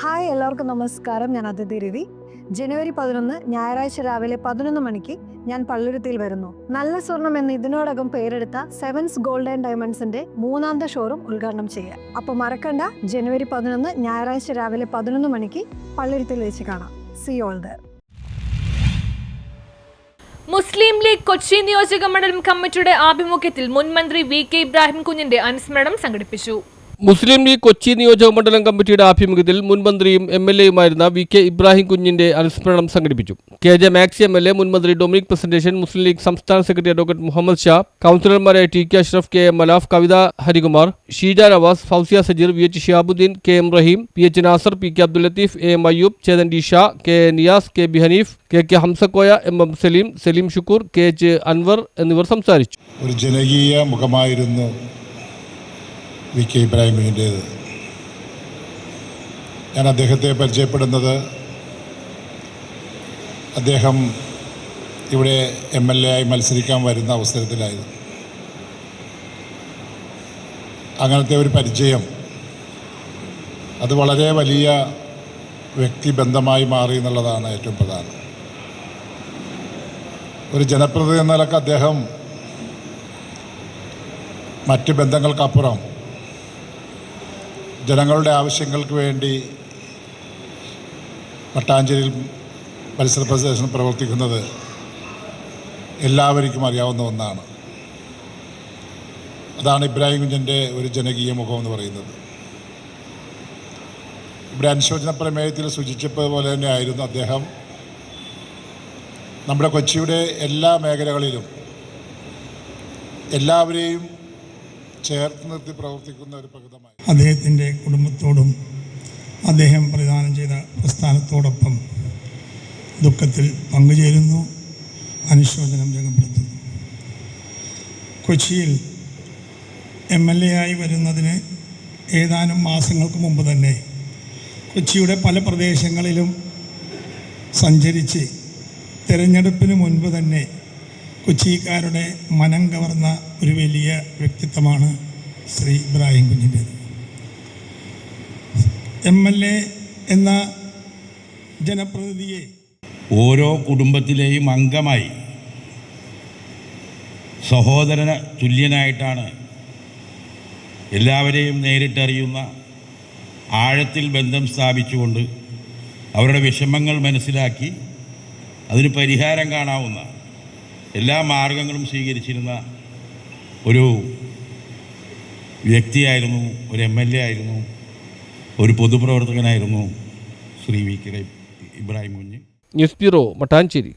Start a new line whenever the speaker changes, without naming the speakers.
Hi എല്ലാവർക്കും നമസ്കാരം. ഞാൻ അതിഥി രവി ജനുവരി പതിനൊന്ന് ഞായറാഴ്ച രാവിലെ പതിനൊന്ന് മണിക്ക് ഞാൻ പള്ളുരുത്തിയിൽ വരുന്നു. നല്ല സ്വർണം എന്ന് ഇതിനോടകം പേരെടുത്ത സെവൻസ് ഗോൾഡ് ആൻഡ് ഡയമണ്ട്സിന്റെ മൂന്നാമത്തെ ഷോറൂം ഉദ്ഘാടനം ചെയ്യുക. അപ്പോൾ മറക്കണ്ട ജനുവരി പതിനൊന്ന് ഞായറാഴ്ച രാവിലെ പതിനൊന്ന് മണിക്ക് പള്ളുരുത്തിയിൽ വെച്ച് കാണാം. സി ഓൾ ദർ
മുസ്ലിം ലീഗ് കൊച്ചി നിയോജക മണ്ഡലം കമ്മിറ്റിയുടെ ആഭിമുഖ്യത്തിൽ മുൻ മന്ത്രി വി കെ ഇബ്രാഹിം കുഞ്ഞിന്റെ അനുസ്മരണം സംഘടിപ്പിച്ചു.
മുസ്ലിം ലീഗ് കൊച്ചി നിയോജക മണ്ഡലം കമ്മിറ്റിയുടെ ആഭിമുഖ്യത്തിൽ മുൻ മന്ത്രിയും എം എൽ എയുമായിരുന്ന വി കെ ഇബ്രാഹിം കുഞ്ഞിന്റെ അനുസ്മരണം സംഘടിപ്പിച്ചു. K J Maxi M L A മുൻമന്ത്രി ഡൊമിനിക് പ്രസന്റേഷൻ മുസ്ലിം ലീഗ് സംസ്ഥാന സെക്രട്ടറി അഡ്വക്കേറ്റ് മുഹമ്മദ് ഷാ കൗൺസിലർമാരായ T K Ashraf K M Malaf Kavitha Harikumar Sheeja Navas Fousiya Sajeer V H Shiyabuddin K M Rahim P H Nasar P K Abdul Latheef A M Ayyub Chethan D Shah K Niyas K B Haneef K K Hamzakoya M M Salim Salim Shukoor K H Anwar എന്നിവർ സംസാരിച്ചു.
ഒരു ജനകീയ മുഖമായിരുന്നു V K ഇബ്രാഹിമിന്റേത് ഞാൻ അദ്ദേഹത്തെ പരിചയപ്പെടുന്നത് അദ്ദേഹം ഇവിടെ M L A ആയി മത്സരിക്കാൻ വരുന്ന അവസരത്തിലായിരുന്നു. അങ്ങനത്തെ ഒരു പരിചയം അത് വളരെ വലിയ വ്യക്തിബന്ധമായി മാറി എന്നുള്ളതാണ് ഏറ്റവും പ്രധാനം. ഒരു ജനപ്രതിനിധി എന്ന നിലയ്ക്ക് അദ്ദേഹം മറ്റ് ബന്ധങ്ങൾക്കപ്പുറം ജനങ്ങളുടെ ആവശ്യങ്ങൾക്ക് വേണ്ടി പട്ടാഞ്ചേരിയിൽ പരിസര പ്രദേശം പ്രവർത്തിക്കുന്നത് എല്ലാവർക്കും അറിയാവുന്ന ഒന്നാണ്. അതാണ് ഇബ്രാഹിം കുഞ്ഞിന്റെ ഒരു ജനകീയ മുഖം എന്ന് പറയുന്നത്. ഇവിടെ അനുശോചന പ്രമേയത്തിൽ സൂചിച്ചതുപോലെ തന്നെ ആയിരുന്നു അദ്ദേഹം. നമ്മുടെ കൊച്ചിയുടെ എല്ലാ മേഖലകളിലും എല്ലാവരെയും ചേർത്ത് നിർത്തി പ്രവർത്തിക്കുന്ന ഒരു പ്രകൃതമായി.
അദ്ദേഹത്തിന്റെ കുടുംബത്തോടും അദ്ദേഹം പ്രദാനം ചെയ്ത പ്രസ്ഥാനത്തോടൊപ്പം ദുഃഖത്തിൽ പങ്കുചേരുന്നു അനുശോചനം രേഖപ്പെടുത്തുന്നു. കൊച്ചിയിൽ എം എൽ എ ആയി വരുന്നതിന് ഏതാനും മാസങ്ങൾക്ക് മുമ്പ് തന്നെ കൊച്ചിയുടെ പല പ്രദേശങ്ങളിലും സഞ്ചരിച്ച് തിരഞ്ഞെടുപ്പിന് മുൻപ് തന്നെ കൊച്ചിക്കാരുടെ മനം കവർന്ന ഒരു വലിയ വ്യക്തിത്വമാണ് ശ്രീ ഇബ്രാഹിം കുഞ്ഞിന്റേത് എം എൽ എ എന്ന ജനപ്രതിനിധിയെ
ഓരോ കുടുംബത്തിലെയും അംഗമായി സഹോദരന് തുല്യനായിട്ടാണ് എല്ലാവരെയും നേരിട്ടറിയുന്ന ആഴത്തിൽ ബന്ധം സ്ഥാപിച്ചുകൊണ്ട് അവരുടെ വിഷമങ്ങൾ മനസ്സിലാക്കി അതിന് പരിഹാരം കാണാവുന്ന എല്ലാ മാർഗങ്ങളും സ്വീകരിച്ചിരുന്ന ഒരു വ്യക്തിയായിരുന്നു ഒരു എം എൽ എ ആയിരുന്നു ഒരു പൊതുപ്രവർത്തകനായിരുന്നു Shri V K Ibrahim Kunju.
News bureau Mattancherry.